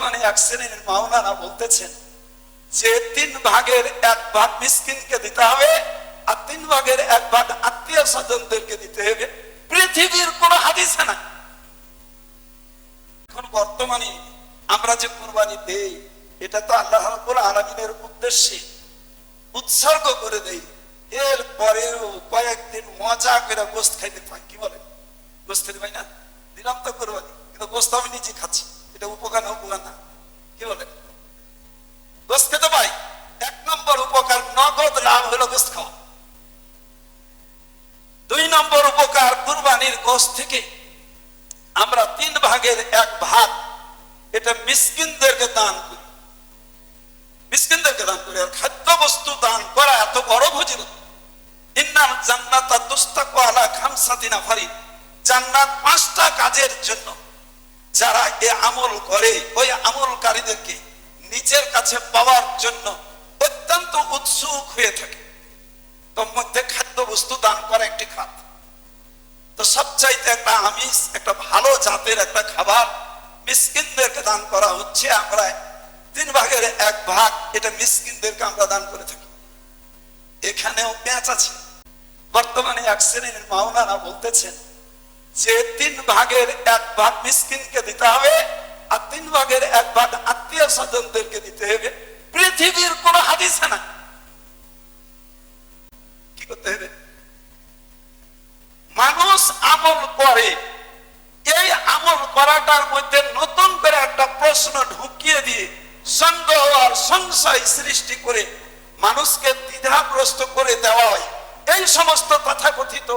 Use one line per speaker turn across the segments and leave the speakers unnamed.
বর্তমানে এক শ্রেণির মাওলানা বলতেছেন যে তিন ভাগের এক ভাগ মিসকিনকে দিতে হবে আর তিন ভাগের এক ভাগ আত্মীয় স্বজনদেরকে দিতে হবে। পৃথিবীর কোন হাদিসে না এখন বর্তমানে আমরা যে কোরবানি দেই, এটা তো আল্লাহ রাব্বুল আলামিনের উদ্দেশ্যে উৎসর্গ করে দেই। এর পরেও কয়েকদিন মজা করে গোস্ত খাইতে পাই কি বলে গোস্ত পাই না? দিলাম তো কোরবানি, কিন্তু গোস্ত আমি নিজে খাচ্ছি। এটা উপকার না উপকার না? কি বলে? গোস্ত খেতে পাই। এক নম্বর উপকার নগদ লাভ হলো গোস্ত খাওয়া। দুই নম্বর উপকার কুরবানির গোস্ত থেকে আমরা তিন ভাগের এক ভাগ এটা মিসকিনদেরকে দান করি। মিসকিনদেরকে দান করি আর খাদ্য বস্তু দান করা এত বড় ভজিল ইন্নাল জান্নাতা তুস্তাকু আলা খামসাতি নাফারি জান্নাত পাঁচটা কাজের জন্য যারা এ আমল করে, ওই আমলকারীদেরকে নিজের কাছে পাওয়ার জন্য অত্যন্ত উৎসুক হয়ে থাকে। মধ্যে খাদ্য বস্তু দান করা একটি খাত। তো সবচাইতে একটা আমিষ, একটা ভালো জাতের একটা খাবার মিসকিনদেরকে দান করা হচ্ছে। আমরা তিন ভাগের এক ভাগ এটা মিসকিনদেরকে আমরা দান করে থাকি। এখানেও পেঁচ আছে। বর্তমানে এক শ্রেণির মাওলানা বলতেছেন যে তিন ভাগের এক ভাগ মিসকিনকে দিতে হবে, আর তিন ভাগের এক ভাগ আত্মীয় স্বজনদেরকে দিতে হবে। পৃথিবীর কোন হাদিসে না কি করতে হবে? মানুষ আমল করে। এই আমল করাটার মধ্যে নতুন করে একটা প্রশ্ন ঢুকিয়ে দিয়ে সন্দেহ আর সংশয় সৃষ্টি করে মানুষকে দ্বিধাগ্রস্ত করে দেওয়া হয়। এই সমস্ত তথাকথিত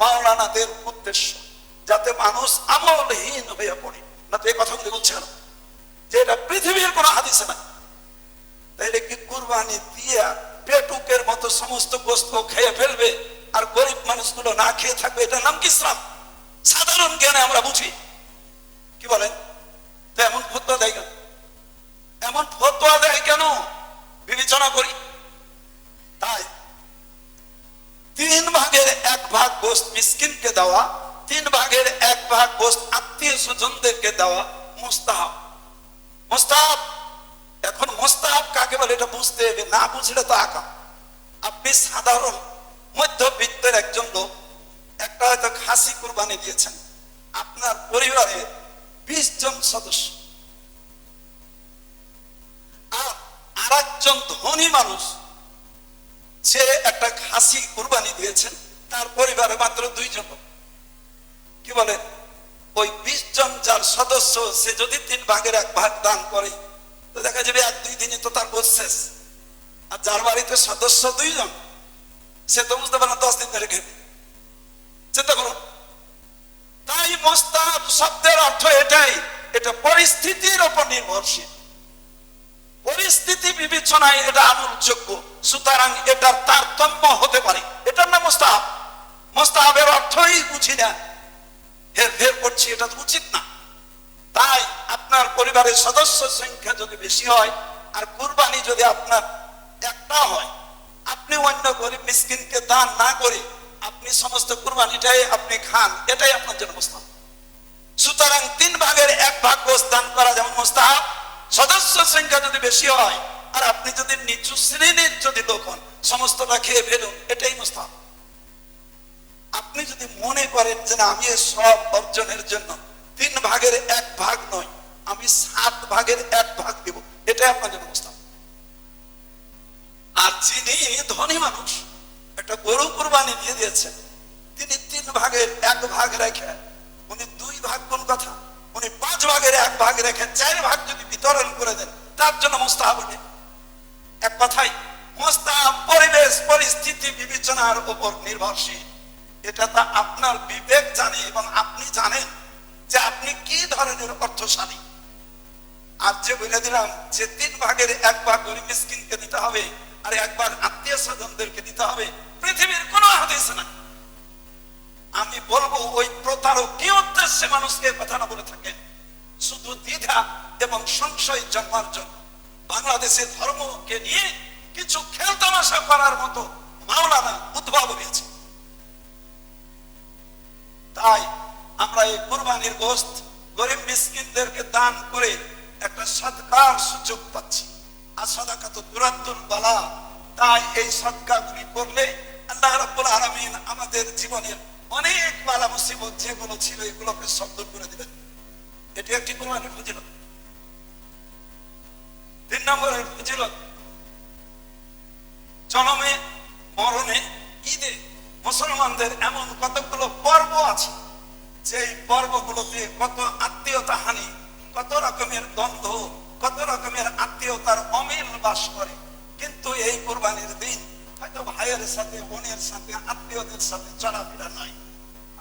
মাওলানাদের উদ্দেশ্য। যাতে মানুষ আমলহীন হয়ে পড়ে। না তো এই কথাগুলি বলছে না যে এটা পৃথিবীর কোনো হাদিসে না তাইলে কি কুরবানি দিয়া পেটুকের মতো সমস্ত গোস্ত খেয়ে ফেলবে আর গরিব মানুষগুলো না খেয়ে থাকবে? এটা নাম কি ইসলাম? সাধারণ জ্ঞানে আমরা বুঝি। কি বলেন তো এমন ফতোয়া দেয় কেন এমন ফতোয়া দেয় কেন বিবেচনা করি তাই তিন ভাগের এক ভাগ গোস্ত মিসকিনকে দেওয়া তিন ভাগের এক ভাগ গোস্ত আত্মীয় স্বজনদেরকে দেওয়া মুস্তাহাব। মুস্তাহাব, এখন মোস্তাহাব কাকে বলে এটা বুঝতে হবে, না বুঝলে তো আঁকা আপনি সাধারণ মধ্যবিত্তের একজন লোক, একটা হয়তো খাসি কুরবানি দিয়েছেন। আপনার পরিবারে বিশ জন সদস্য। আর আর একজন ধনী মানুষ, সে একটা খাসি কুরবানি দিয়েছেন, তার পরিবারে মাত্র দুইজন কি বলে? ওই বিশ জন যার সদস্য, সে যদি তিন ভাগের এক ভাগ দান করে, তো দেখা যাবে এক, দুই দিনে তো তার বোধ শেষ। আর যার বাড়িতে সদস্য দুইজন, সে তো বুঝতে পারে দশ দিন ধরে খেতে চিন্তা করুন তাই মোস্তাব শব্দের অর্থ এটাই, এটা পরিস্থিতির উপর নির্ভরশীল। পরিস্থিতি বিবেচনায় এটা আমলযোগ্য সুতরাং এটার তারতম্য হতে পারে। এটার নাম মোস্তাহাব। মোস্তাহাবের অর্থই বুঝি না। হের ফের করছি, এটা উচিত না। তাই আপনার পরিবারের সদস্য সংখ্যা যদি বেশি হয়, আর কুরবানি যদি আপনার একটা হয়, আপনি অন্য গরিব মিসকিনকে দান না করে আপনি সমস্ত কুরবানিটাই আপনি খান, এটাই আপনার জন্য মোস্তাহাব। সুতরাং তিন ভাগের এক ভাগ দান করা যেমন মোস্তাহাব, সদস্য সংখ্যা যদি বেশি হয়, আর আপনি যদি নিচু শ্রেণির যদি লোক হন, সমস্তটা খেয়ে ফেলুন, এটাই মোস্তাহাব। আপনি যদি মনে করেন যে আমি সব অর্জনের জন্য তিন ভাগের এক ভাগ নয়, আমি সাত ভাগের এক ভাগ দেব, এটাই আপনার জন্য মোস্তাহাব আর যিনি ধনী মানুষ, একটা গরু কুরবানি দিয়ে দিয়েছেন, তিনি তিন ভাগের এক ভাগ রেখে, উনি দুই ভাগ কোন কথা? উনি পাঁচ ভাগের এক ভাগ রেখে চার ভাগ যদি বিতরণ করে দেন, তার জন্য মোস্তাহাব নেই এক কথাই মোস্তাহাব পরিবেশ, পরিস্থিতি, বিবেচনার উপর নির্ভরশীল। এটা তা আপনার বিবেক জানে এবং আপনি জানেন যে আপনি কি ধরনের অর্থশালী। আর যে বলে দিলাম যে তিন ভাগের এক ভাগ গরিব মিসকিনকে দিতে হবে আর এক ভাগ আত্মীয় স্বজনদেরকে দিতে হবে, পৃথিবীর কোন হাদিস না আমি বলব ওই প্রতারক কি উদ্দেশ্যে মানুষকে কথা না বলে থাকে, শুধু দ্বিধা এবং সংশয় জন্মার জন্য। বাংলাদেশের ধর্মকে নিয়ে কিছু খেলতামাশা করার মতো মাওলানা উদ্ভাব হয়েছে তাই আমরা এই কুরবানির গোস্ত গরিব মিসকিনদেরকে দান করে একটা সৎকার সুযোগ পাচ্ছি। আর সদাকা তো দুরাত্মর বালা। তাই এই সৎকারগুলি করলে আল্লাহ রাব্বুল আলামিন আমাদের জীবনের অনেক বালা মুসিবত যেগুলো ছিল এগুলোকে শব্দ করে দিবেন। এটি একটি কোরআনের ফজিলত। তিন নম্বরের ফজিলত, জনমে, মরণে ঈদে মুসলমানদের এমন কতগুলো পর্ব আছে যে পর্বগুলোতে কত আত্মীয়তা হানি, কত রকমের দ্বন্দ্ব, কত রকমের আত্মীয়তার অমিল বাস করে। কিন্তু এই কোরবানির দিন হয়তো ভাইয়ের সাথে, বোনের সাথে, আত্মীয়দের সাথে চলাফেরা নাই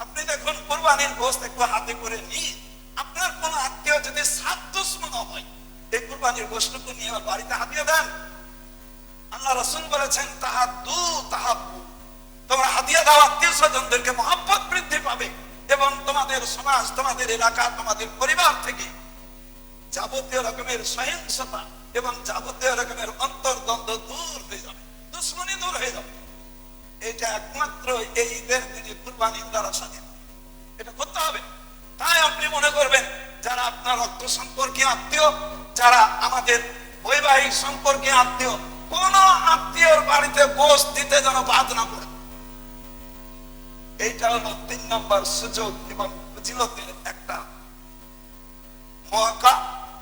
আপনি দেখুন কোরবানির গোস্ত একটু হাতে করে নিয়ে আপনার কোন আত্মীয় যদি সাত দুশ্মন হয়, এই কোরবানির গোষ্ঠকে নিয়ে আমার বাড়িতে হাতিয়ে দেন। আল্লাহ রসুল বলেছেন, তাহাদু তাহাবু তোমরা হাতিয়া দাও, আত্মীয় স্বজনদেরকে মহাব্বত বৃদ্ধি পাবে। এবং তোমাদের সমাজ, তোমাদের এলাকা, তোমাদের পরিবার থেকে যাবতীয় রকমের সহিংসতা এবং যাবতীয় রকমের অন্তর্দ্বন্দ্ব দূর হয়ে যাবে, দুশ্মনী দূর হয়ে যাবে। এটা একমাত্র এই ঈদের দিনে কুরবানির দ্বারা স্বাধীন। এটা করতে হবে। তাই আপনি মনে করবেন, যারা আপনার রক্ত সম্পর্কে আত্মীয়, যারা আমাদের বৈবাহিক সম্পর্কে আত্মীয়, কোন আত্মীয়র বাড়িতে গোস দিতে যেন বাদ না পড়ে। এইটা হলো তিন নম্বর সুযোগ এবং ফজিলতের একটা মহাকা